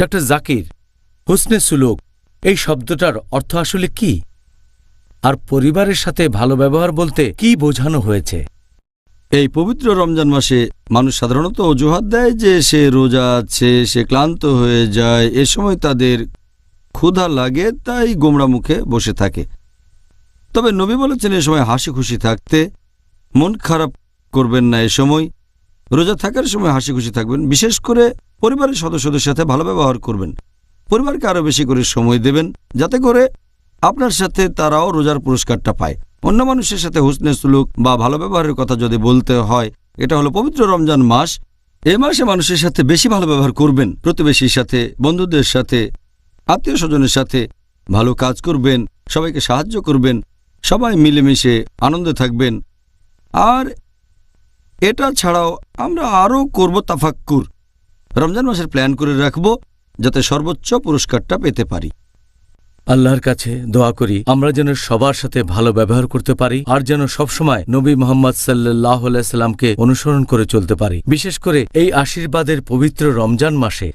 Doctor Zakir, Husne সুলুক, এই শব্দটার অর্থ আসলে কি? আর পরিবারের সাথে ভালো ব্যবহার বলতে কি বোঝানো হয়েছে? এই পবিত্র রমজান মাসে মানুষ সাধারণত অজুহাত দেয় যে সে রোজা আছে, সে ক্লান্ত হয়ে যায়, এ সময় তাদের ক্ষুধা লাগে, তাই গোমড়া মুখে বসে থাকে। তবে নবী বলেছেন এ সময় হাসি খুশি থাকতে মন খারাপ করবেন না, এ সময় রোজা থাকার সময় হাসি খুশি থাকবেন, বিশেষ করে পরিবারের সদস্যদের সাথে ভালো ব্যবহার করবেন। পরিবারকে আরও বেশি করে সময় দেবেন, যাতে করে আপনার সাথে তারাও রোজার পুরস্কারটা পায়। অন্য মানুষের সাথে হুসনে সুলুক বা ভালো ব্যবহারের কথা যদি বলতে হয়, এটা হলো পবিত্র রমজান মাস। এ মাসে মানুষের সাথে বেশি ভালো ব্যবহার করবেন, প্রতিবেশীর সাথে, বন্ধুদের সাথে আত্মীয় স্বজনের সাথে ভালো কাজ করবেন, সবাইকে সাহায্য করবেন, সবাই মিলেমিশে আনন্দে থাকবেন। আর এটা ছাড়াও আমরা আরও করব তাফাক্কুর। রমজান মাসের প্ল্যান করে রাখব যাতে সর্বোচ্চ পুরস্কারটা পেতে পারি। আল্লাহর কাছে দোয়া করি, আমরা যেন সবার সাথে ভালো ব্যবহার করতে পারি আর যেন সবসময় নবী মোহাম্মদ সাল্লাহ সাল্লামকে অনুসরণ করে চলতে পারি। বিশেষ করে এই আশীর্বাদের পবিত্র রমজান মাসে।